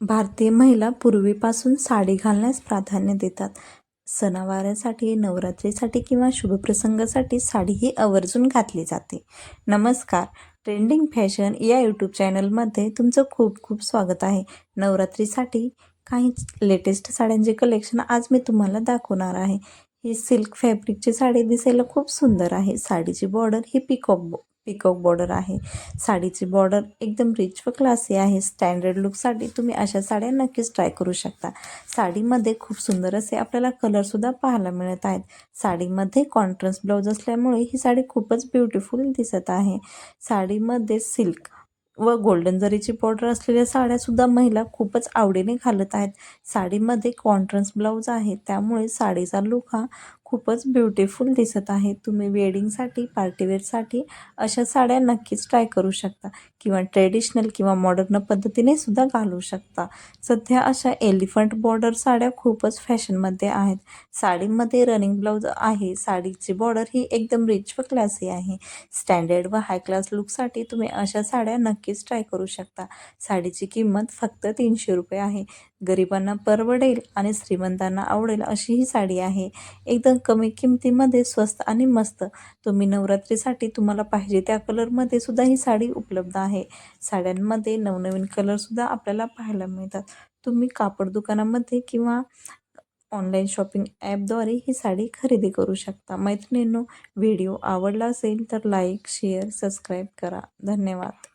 भारतीय महिला पूर्वीपासून साडी घालण्यास प्राधान्य देतात. सणावारासाठी नवरात्रीसाठी किंवा शुभप्रसंगासाठी साडी ही आवर्जून घातली जाते. नमस्कार. ट्रेंडिंग फॅशन या यूट्यूब चॅनलमध्ये तुमचं खूप खूप स्वागत आहे. नवरात्रीसाठी काही लेटेस्ट साड्यांचे कलेक्शन आज मी तुम्हाला दाखवणार आहे. ही सिल्क फॅब्रिकची साडी दिसायला खूप सुंदर आहे. साडीची बॉर्डर ही पिकॉक पिकॉक बॉर्डर आहे. साडीची बॉर्डर एकदम रिच व क्लासी आहे. स्टँडर्ड लुकसाठी तुम्ही अशा साड्या नक्कीच ट्राय करू शकता. साडीमध्ये खूप सुंदर असे आपल्याला कलरसुद्धा पाहायला मिळत आहेत. साडीमध्ये कॉन्ट्रास्ट ब्लाऊज असल्यामुळे ही साडी खूपच ब्युटिफुल दिसत आहे. साडीमध्ये सिल्क व गोल्डन जरीची बॉर्डर असलेल्या साड्यासुद्धा महिला खूपच आवडीने घालत आहेत. साडीमध्ये कॉन्ट्रास्ट ब्लाऊज आहे. त्यामुळे साडीचा लुक हा खूपच ब्युटिफुल दिसत आहे. तुम्ही वेडिंगसाठी पार्टीवेअरसाठी अशा साड्या नक्कीच ट्राय करू शकता. किंवा ट्रेडिशनल किंवा मॉडर्न पद्धतीने सुद्धा घालू शकता. सध्या अशा एलिफंट बॉर्डर साड्या खूपच फॅशनमध्ये आहेत. साडीमध्ये रनिंग ब्लाऊज आहे. साडीची बॉर्डर ही एकदम रिच व क्लासी आहे. स्टँडर्ड व हाय क्लास लुकसाठी तुम्ही अशा साड्या नक्कीच ट्राय करू शकता. साडीची किंमत फक्त तीनशे रुपये आहे. गरिबांना परवडेल आणि श्रीमंतांना आवडेल अशी ही साडी आहे. एकदम कमी किमतीमध्ये स्वस्त आणि मस्त. तुम्ही नवरात्रीसाठी तुम्हाला पाहिजे त्या कलरमध्ये सुद्धा ही साडी उपलब्ध आहे. साड्यांमध्ये नवनवीन कलरसुद्धा आपल्याला पाहायला मिळतात. तुम्ही कापड दुकानामध्ये किंवा ऑनलाईन शॉपिंग ॲपद्वारे ही साडी खरेदी करू शकता. मैत्रिणींनो व्हिडिओ आवडला असेल तर लाईक शेअर सबस्क्राईब करा. धन्यवाद.